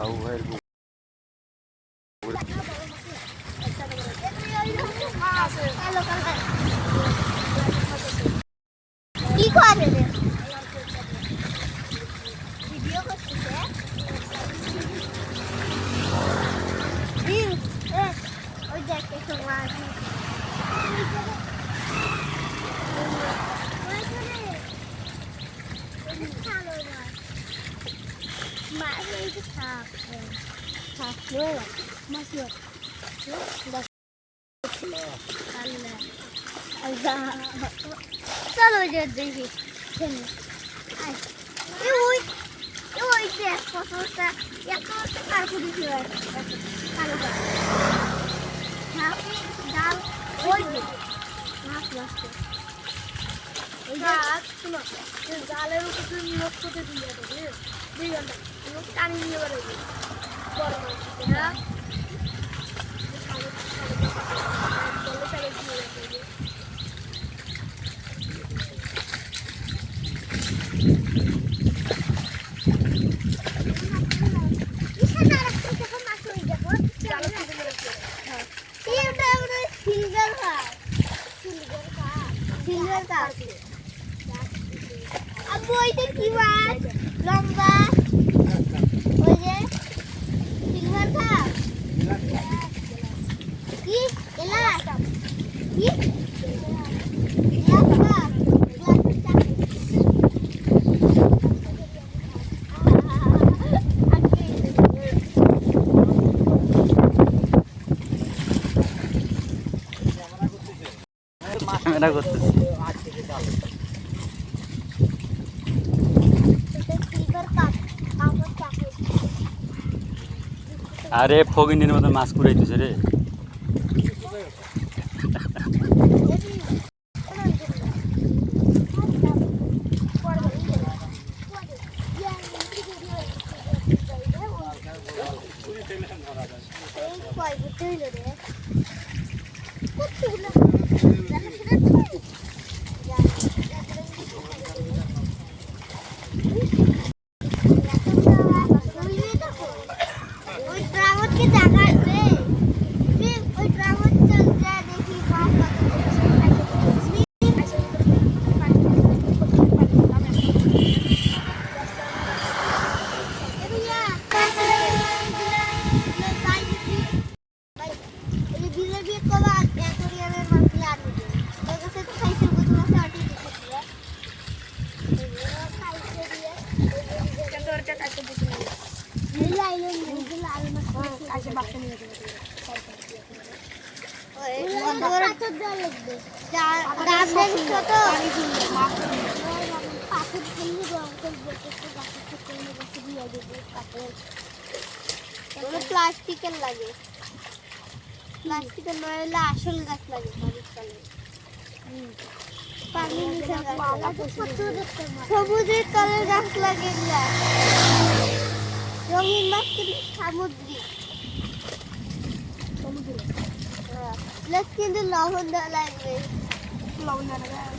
agujero. মাছ এই যে থাক থাক মাছ চলো যে দেখি ওই ওই দেখ কতটা এত কুড়ি ছিল কালো কালো ডাল ওই যে মাছ মাছ জালের উপর লোক করতে দিয়ে দেবে দুই ঘণ্টা টানি নিয়ে বেরোবে বড় মাছ হ্যাঁ? চলে চলে দিয়ে দেবে কি মাছ লম্বা ওই যে সিলভার কাপ কি এলাচ কি এলাচ কাপ अरे आरे फगिन दिन मास मास्क पुराइदिछु रे প্লাস্টিকের লাগে। প্লাস্টিকের নয় হলে আসল গাছ লাগে সবুজের তলে গাছ লাগে রঙিন মাছ কিন্তু সামুদ্রিক। Let's get the love on the language. Love on the language.